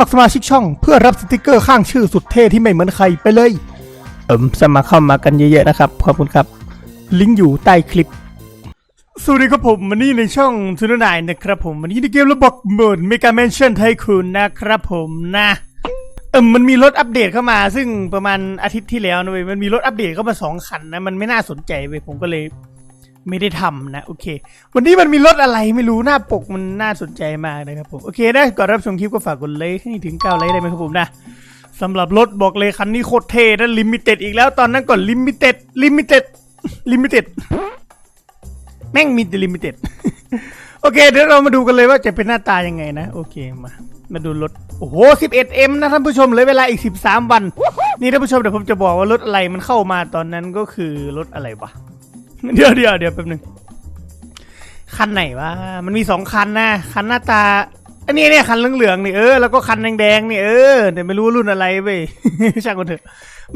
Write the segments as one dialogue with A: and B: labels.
A: มัครสมาชิกช่องเพื่อรับสติกเกอร์ข้างชื่อสุดเท่ที่ไม่เหมือนใครไปเลย เอิมสมัครเข้ามากันเยอะๆนะครับ ขอบคุณครับ ลิงก์อยู่ใต้คลิป สวัสดีครับผมวันนี้ในช่องทูนนายนะครับผมวันนี้ในเกมระบบเบิร์ดเมกาแมนชั่นไทคูนนะครับผมนะเออมันมีรถอัปเดตเข้ามา ซึ่งประมาณอาทิตย์ที่แล้วนะเว้ยมันมีรถอัปเดตเข้ามาสองคันนะมันไม่น่าสนใจเว้ยผมก็เลย ไม่ได้ทำนะ โอเค วันนี้มันมีรถอะไรไม่รู้หน้าปกมันน่าสนใจมากนะครับผม โอเคนะก่อนรับชมคลิปก็ฝากกดไลค์ให้ถึง 9 ไลค์ได้ไหมครับผมนะสำหรับรถบอกเลยคันนี้โคตรเท่นะลิมิเต็ดอีกแล้วตอนนั้นก่อนลิมิเต็ดลิมิเต็ดลิมิเต็ดแม่งมีแต่ลิมิเต็ดโอเค เดี๋ยวเรามาดูกันเลยว่าจะเป็นหน้าตายังไงนะ โอเคมา มาดูรถ โอ้โห 11M นะท่านผู้ชมเหลยเวลาอีก 13 วัน นี่ท่านผู้ชมเดี๋ยวผมจะบอกว่ารถอะไรมันเข้ามาตอนนั้นก็คือรถอะไรวะ เดี๋ยวเดี๋ยวเดี๋ยวแป๊บนึงคันไหนวะมันมีสองคันนะคันหน้าตา อันนี้เนี่ยคันเหลืองๆนี่เออแล้วก็คันแดงๆนี่เออแต่ไม่รู้รุ่นอะไรเว้ยช่างมันเถอะ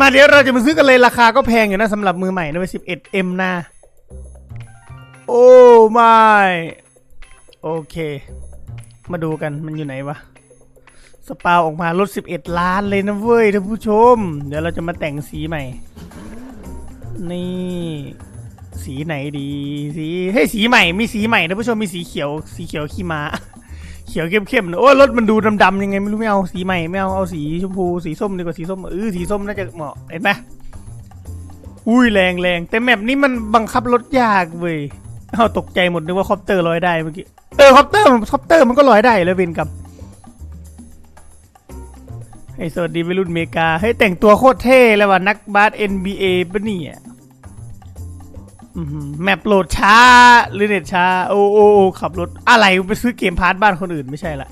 A: มาเดี๋ยวเราจะมาซื้อกันเลยราคาก็แพงอยู่นะสำหรับมือใหม่นะเว้ย 11M นะโอ้ไม่โอเค มาดูกันมันอยู่ไหนวะสปาวออกมารถ11 ล้านเลยนะเว้ยท่านผู้ชม เดี๋ยวเราจะมาแต่งสีใหม่ นี่ สีไหนดีสีเฮ้ยสีใหม่มีสีใหม่ท่านผู้ชมมีสีเขียว สีเขียวขี้ม้าเขียวเข้มๆนะโอ้รถมันดูดำๆยังไงไม่รู้ไม่เอาสีใหม่ไม่เอาเอาสีชมพูสีส้มดีกว่าสีส้มเออสีส้มน่าจะเหมาะเห็นไหมอุ้ยแรงแรงแต่แมปนี้มันบังคับรถยากเว้ยเอาตกใจหมดนึกว่าคอปเตอร์ลอยได้เมื่อกี้เออคอปเตอร์คอปเตอร์มันก็ลอยได้เลยเวนกับไอ้สวัสดีวัยรุ่นเมกาเฮ้ยแต่งตัวโคตรเท่เลยว่ะนักบาส NBA ปะเนี่ย แมปโหลดช้าหรือเน็ตช้าโอ้โอ้โอ้ขับรถ อะไรไปซื้อเกมพาร์ทบ้านคนอื่นไม่ใช่ละ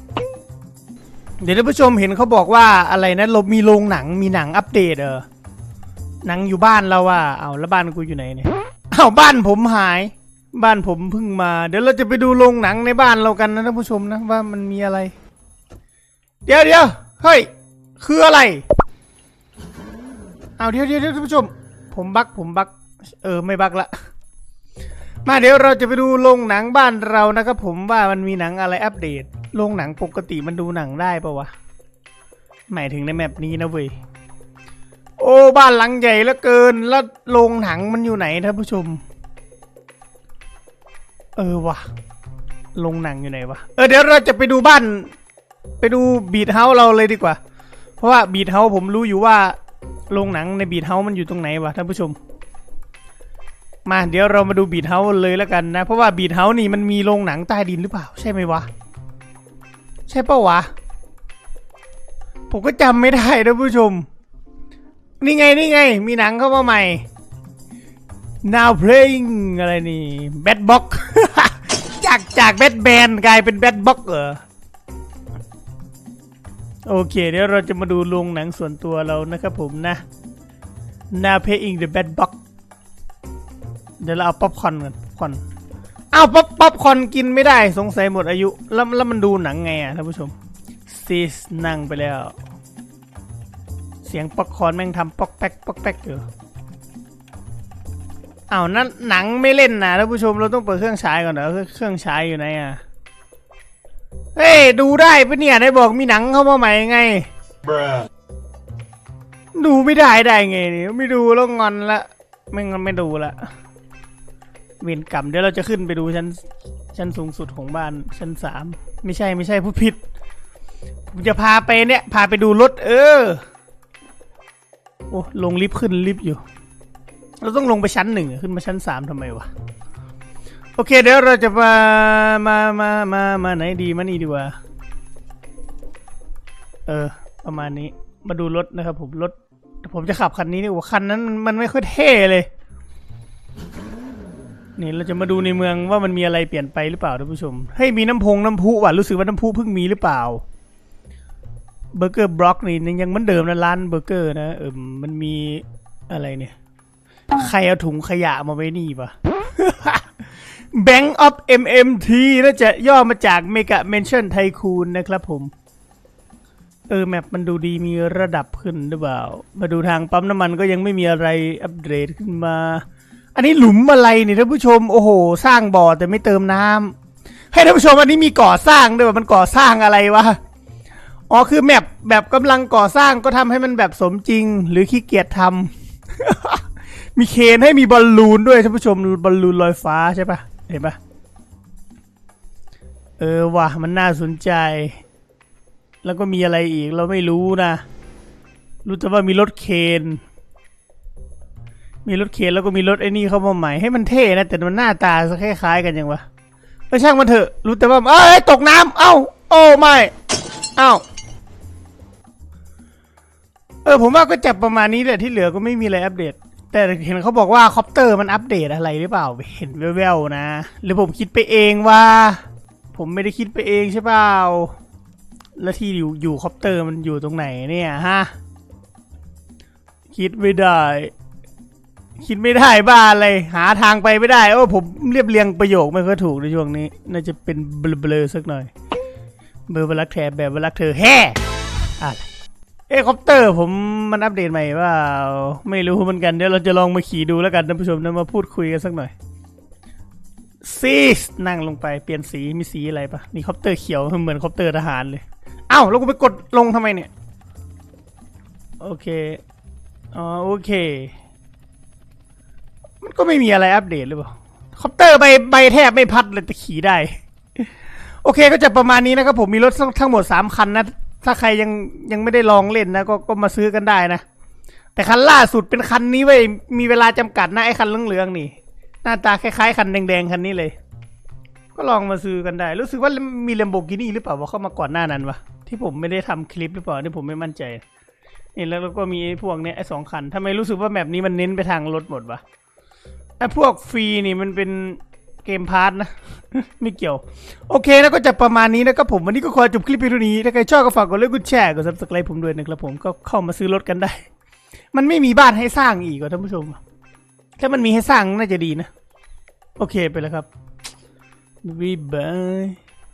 A: เดี๋ยวท่านผู้ชมเห็นเขาบอกว่าอะไรนะเรามีโรงหนังมีหนังอัปเดตเออหนังอยู่บ้านเราว่าเอาแล้วบ้านกูอยู่ไหนเนี่ยเอาบ้านผมหาย บ้านผมเพิ่งมา เดี๋ยวเราจะไปดูโรงหนังในบ้านเรากันนะท่านผู้ชมนะว่ามันมีอะไร เดี๋ยวเดี๋ยวเฮ้ยคืออะไร เอาเดี๋ยวเดี๋ยวท่านผู้ชม ผมบักผมบักเออไม่บักละ มาเดี๋ยวเราจะไปดูโรงหนังบ้านเรานะครับผมว่ามันมีหนังอะไรอัปเดตโรงหนังปกติมันดูหนังได้ปะวะหมายถึงในแมปนี้นะเว้ยโอ้บ้านหลังใหญ่เหลือเกินแล้วโรงหนังมันอยู่ไหนท่านผู้ชม เออวะโรงหนังอยู่ไหนวะเออเดี๋ยวเราจะไปดูบ้าน ไปดูบีทเฮาเราเลยดีกว่า เพราะว่าบีทเฮาผมรู้อยู่ว่าโรงหนังในบีทเฮามันอยู่ตรงไหนวะท่านผู้ชม มาเดี๋ยวเรามาดูบีทเฮาส์เลยแล้วกันนะ เพราะว่าบีทเฮาส์นี่มันมีโรงหนังใต้ดินหรือเปล่า ใช่ไหมวะ ใช่ปะวะ ผมก็จำไม่ได้นะผู้ชม นี่ไงนี่ไง มีหนังเข้ามาใหม่ now playing อะไรนี่ bad box จากจากแบทแมนกลายเป็น bad box เหรอโอเคเดี๋ยวเราจะมาดูโรงหนังส่วนตัวเรานะครับผมนะ now playing the bad box เดี๋ยวเราเอาป๊อปคอร์นกันป๊อปคอร์นอ้าวป๊อปป๊อปคอร์นกินไม่ได้สงสัยหมดอายุ แล้วแล้วมันดูหนังไงอะท่านผู้ชมซีสนั่งไปแล้ว เสียงป๊อปคอร์นแม่งทำป๊อกแป๊กป๊อกแป๊กอยู่อ้าวนั่นหนังไม่เล่นนะท่านผู้ชมเราต้องเปิดเครื่องฉายก่อนเหรอเครื่องฉายอยู่ไหนอะเฮ้ยดูได้ปะเนี่ยได้บอกมีหนังเข้ามาใหม่ไง
B: Bruh.
A: ดูไม่ได้ได้ไงเนี่ยไม่ดูแล้วงอนละไม่งอนไม่ดูละ เวรกรรมเดี๋ยวเราจะขึ้นไปดูชั้นชั้นสูงสุดของบ้านชั้นสามไม่ใช่ไม่ใช่ผู้ผิด ผมจะพาไปเนี่ย พาไปดูรถเออ โอ้ลงลิฟต์ขึ้นลิฟต์อยู่ เราต้องลงไปชั้นหนึ่งขึ้นมาชั้นสามทำไมวะโอเคเดี๋ยวเราจะมามามามามาไหนดีมานี่ดีกว่า เออ ประมาณนี้มาดูรถนะครับผมรถผมจะขับคันนี้นี่โอ้คันนั้นมันไม่ค่อยเท่เลย นี่เราจะมาดูในเมืองว่ามันมีอะไรเปลี่ยนไปหรือเปล่าท่านผู้ชม ให้ยมีน้ำพงน้ำพุว่ะรู้สึกว่าน้ำพุเพิ่งมีหรือเปล่าเบอร์เกอร์บล็อกนี่ยังเหมือนเดิมนะร้านเบอร์เกอร์นะเออมันมีอะไรเนี่ย ใครเอาถุงขยะมาไว้นี่ปะ Bank of MMT น่าจะย่อมาจาก Mega Mansion Tycoon นะครับผม เออ แมปมันดูดีมีระดับขึ้นหรือเปล่า มาดูทางปั๊มน้ำมันก็ยังไม่มีอะไรอัปเดตขึ้นมา อันนี้หลุมอะไรเนี่ยท่านผู้ชมโอ้โห สร้างบ่อแต่ไม่เติมน้ำให้ท่านผู้ชมอันนี้มีก่อสร้างด้วยวะมันก่อสร้างอะไรวะอ๋อคือแมปแบบกำลังก่อสร้างก็ทำให้มันแบบสมจริง หรือขี้เกียจทำมีเคนให้มีบอลลูนด้วยท่านผู้ชมบอลลูนลอยฟ้าใช่ปะเห็นปะเออว่ะมันน่าสนใจ แล้วก็มีอะไรอีกเราไม่รู้นะ รู้แต่ว่ามีรถเคน มีรถเคนแล้วก็มีรถไอ้นี่เข้ามาใหม่ให้มันเท่นะแต่มันหน้าตาคล้ายๆกันยังวะเออช่างมันเถอะรู้แต่ว่าเอ้ยตกน้ำเอ้าโอ้ไม่เอ้าเออผมว่าก็จับประมาณนี้แหละที่เหลือก็ไม่มีอะไรอัปเดต แต่เห็นเขาบอกว่าคอปเตอร์มันอัปเดตอะไรหรือเปล่าเห็นแว่วๆนะ หรือผมคิดไปเองว่า ผมไม่ได้คิดไปเองใช่เปล่าแล้วที่อยู่อยู่คอปเตอร์มันอยู่ตรงไหนเนี่ยฮะคิดไม่ได้ คิดไม่ได้บ้าอะไรหาทางไปไม่ได้โอ้ผมเรียบเรียงประโยคไม่ค่อยถูกในช่วงนี้ น่าจะเป็นเบลอๆสักหน่อย เบอร์เวลักแทแบบเวลักเธอแฮ่อะไรเอ้คอปเตอร์ผมมันอัปเดตใหม่ว่า ไม่รู้เหมือนกันเดี๋ยวเราจะลองมาขี่ดูแล้วกันท่านผู้ชมนะมาพูดคุยกันสักหน่อยซีสนั่งลงไปเปลี่ยนสีมีสีอะไรปะนี่คอปเตอร์เขียวเหมือนคอปเตอร์ทหารเลยเอ้าวแล้วกูไปกดลงทำไมเนี่ย โอเคอ๋อโอเค มันก็ไม่มีอะไรอัปเดตหรือเปล่าคอปเตอร์ใบใบแทบไม่พัดเลยแต่ขี่ได้ โอเคก็จะประมาณนี้นะครับผมมีรถทั้งหมดสามคันนะ ถ้าใครยังยังไม่ได้ลองเล่นนะก็ก็มาซื้อกันได้นะ แต่คันล่าสุดเป็นคันนี้เว้ยมีเวลาจำกัดนะไอ้คันเหลืองๆนี่ หน้าตาคล้ายๆคันแดงๆคันนี้เลย ก็ลองมาซื้อกันได้ รู้สึกว่ามีเลมโบกินี่หรือเปล่าว่าเข้ามาก่อนหน้านั้นวะที่ผมไม่ได้ทำคลิปหรือเปล่านี่ผมไม่มั่นใจนี่แล้วก็มีพวกเนี้ยไอ้สองคันทำไมรู้สึกว่าแมปนี้มันเน้นไปทางรถหมดวะ ไอ้พวกฟรีนี่มันเป็นเกมพาร์ทนะ ไม่เกี่ยว โอเคแล้วก็จะประมาณนี้นะครับผม วันนี้ก็ขอจบคลิปไปเท่านี้ ถ้าใครชอบก็ฝากกดไลค์กดแชร์กดซับสไครป์ผมด้วยนะครับผมก็เข้ามาซื้อรถกันได้ มันไม่มีบ้านให้สร้างอีกก่อท่านผู้ชม ถ้ามันมีให้สร้างน่าจะดีนะ โอเคไปแล้วครับบ๊ายบาย